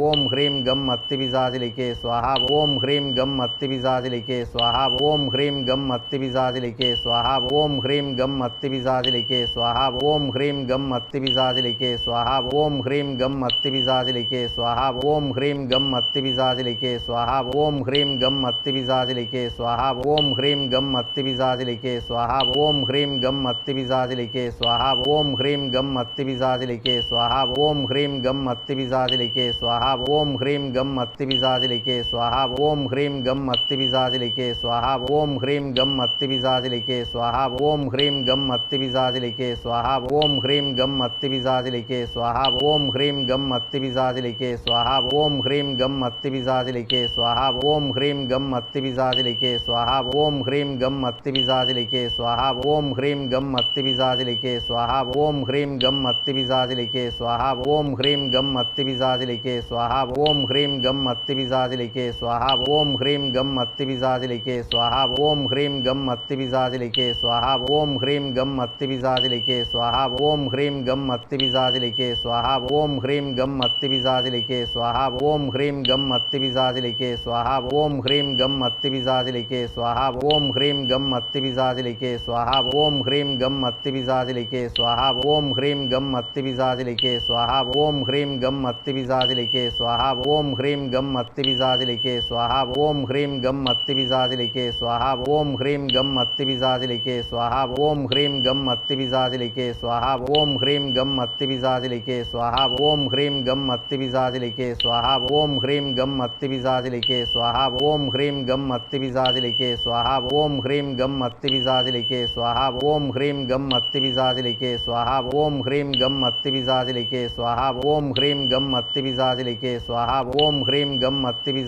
ओम ह्रीं गम हस्तिपिशाचिलिके स्वाहा ओम ह्रीं गम हस्तिपिशाचिलिके स्वाहा ओम ह्रीं गम हस्तिपिशाचिलिके स्वाहा ओम ह्रीं गम हस्तिपिशाचिलिके स्वाहा ओम ह्रीं गम हस्तिपिशाचिलिके स्वाहा ओम ह्रीं गम हस्तिपिशाचिलिके स्वाहा ओम ह्रीं गम हस्तिपिशाचिलिके स्वाहा ओम ह्रीं गम हस्तिपिशाचिलिके स्वाहा ओम ह्रीं गम हस्तिपिशाचिलिके स्वाहा ओम ह्रीं गम हस्तिपिशाचिलिके स्वाहा ओम ह्रीं गम हस्तिपिशाचिलिके स्वाहा ओम ह्रीं गम हस्तिपिशाचिलिके स्वाहा स्वाहा ओम ह्रीम गम हस्तिपिशाचलिके स्वाहा ओम ह्रीम गम हस्तिपिशाचलिके स्वाहा ओम ह्रीम गम हस्तिपिशाचलिके स्वाहा ओम ह्रीम गम हस्तिपिशाचलिके स्वाहा ओम ह्रीम गम हस्तिपिशाचलिके स्वाहा ओम ह्रीम गम हस्तिपिशाचलिके स्वाहा ओम ह्रीम गम हस्तिपिशाचलिके स्वाहा ओम ह्रीम गम हस्तिपिशाचलिके स्वाहा ओम ह्रीम गम हस्तिपिशाचलिके स्वाहा ओम ह्रीम गम हस्तिपिशाचलिके स्वाहा ओम ह्रीम गम हस्तिपिशाचलिके स्वाहा ओम ह्रीम गम हस्तिपिशाचलिके स्वाहा स्वाहा ओम ह्रीं गम हस्तिपिशाचलिके स्वाहा ओम ह्रीं गम हस्तिपिशाचलिके स्वाहा ओम ह्रीं गम हस्तिपिशाचलिके स्वाहा ओम ह्रीं गम हस्तिपिशाचलिके स्वाहा ओम ह्रीं गम हस्तिपिशाचलिके स्वाहा ओम ह्रीं गम हस्तिपिशाचलिके स्वाहा ओम ह्रीं गम हस्तिपिशाचलिके स्वाहा ओम ह्रीं गम हस्तिपिशाचलिके स्वाहा ओम ह्रीं गम हस्तिपिशाचलिके स्वाहा ओम ह्रीं गम हस्तिपिशाचलिके स्वाहा ओम ह्रीं गम हस्तिपिशाचलिके स्वाहा ओम ह्रीं गम हस्तिपिशाचलिके लिखे स्वाहा ओम ह्रीम गम हस्तिपिशाच लिखे स्वाहा ओम ह्रीम गम हस्तिपिशाच लिखे स्वाहा ओम ह्रीम गम हस्तिपिशाच स्वाहा ओम ह्रीम गम हस्तिपिशाच स्वाहा ओम ह्रीम गम हस्तिपिशाच स्वाहा ओम ह्रीम गम हस्तिपिशाच स्वाहा ओम ह्रीम गम हस्तिपिशाच स्वाहा ओम ह्रीम गम हस्तिपिशाच स्वाहा ओम ह्रीम गम हस्तिपिशाच स्वाहा ओम ह्रीम गम हस्तिपिशाच स्वाहा ओम ह्रीम गम हस्तिपिशाच स्वाहा ओम ह्रीम गम हस्तिपिशाच पिशाचलिके स्वाहा ओम ह्रीं गम हस्ति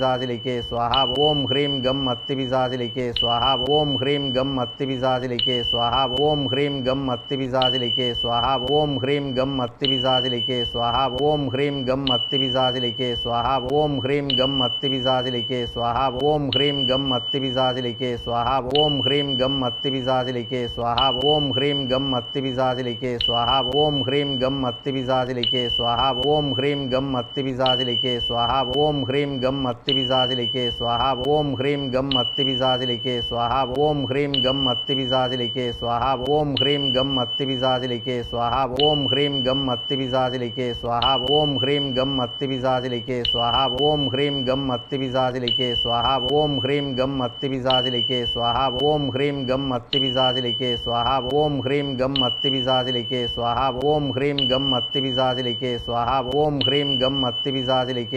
स्वाहा ओम ह्रीं गम हस्ति स्वाहा ओम ह्रीं गम हस्ति स्वाहा ओम ह्रीं गम हस्ति स्वाहा ओम ह्रीं गम हस्ति स्वाहा ओम ह्रीं गम हस्ति स्वाहा ओम ह्रीं गम हस्ति स्वाहा ओम ह्रीं गम हस्ति स्वाहा ओम ह्रीं गम हस्ति स्वाहा ओम ह्रीं गम हस्ति स्वाहा ओम ह्रीं गम हस्ति स्वाहा ओम ह्रीं गम हस्ति पिशाचिलिके स्वाहा ओम ह्रीं गम हस्ति स्वाहा ओम ह्रीं गम हस्ति स्वाहा ओम ह्रीं गम हस्ति स्वाहा ओम ह्रीं गम हस्ति स्वाहा ओम ह्रीं गम हस्ति स्वाहा ओम ह्रीं गम हस्ति स्वाहा ओम ह्रीं गम हस्ति स्वाहा ओम ह्रीं गम हस्ति स्वाहा ओम ह्रीं गम हस्ति स्वाहा ओम ह्रीं गम हस्ति स्वाहा ओम ह्रीं गम हस्ति स्वाहा ओम ह्रीं गम हस्ति പിസാസിലേക്ക്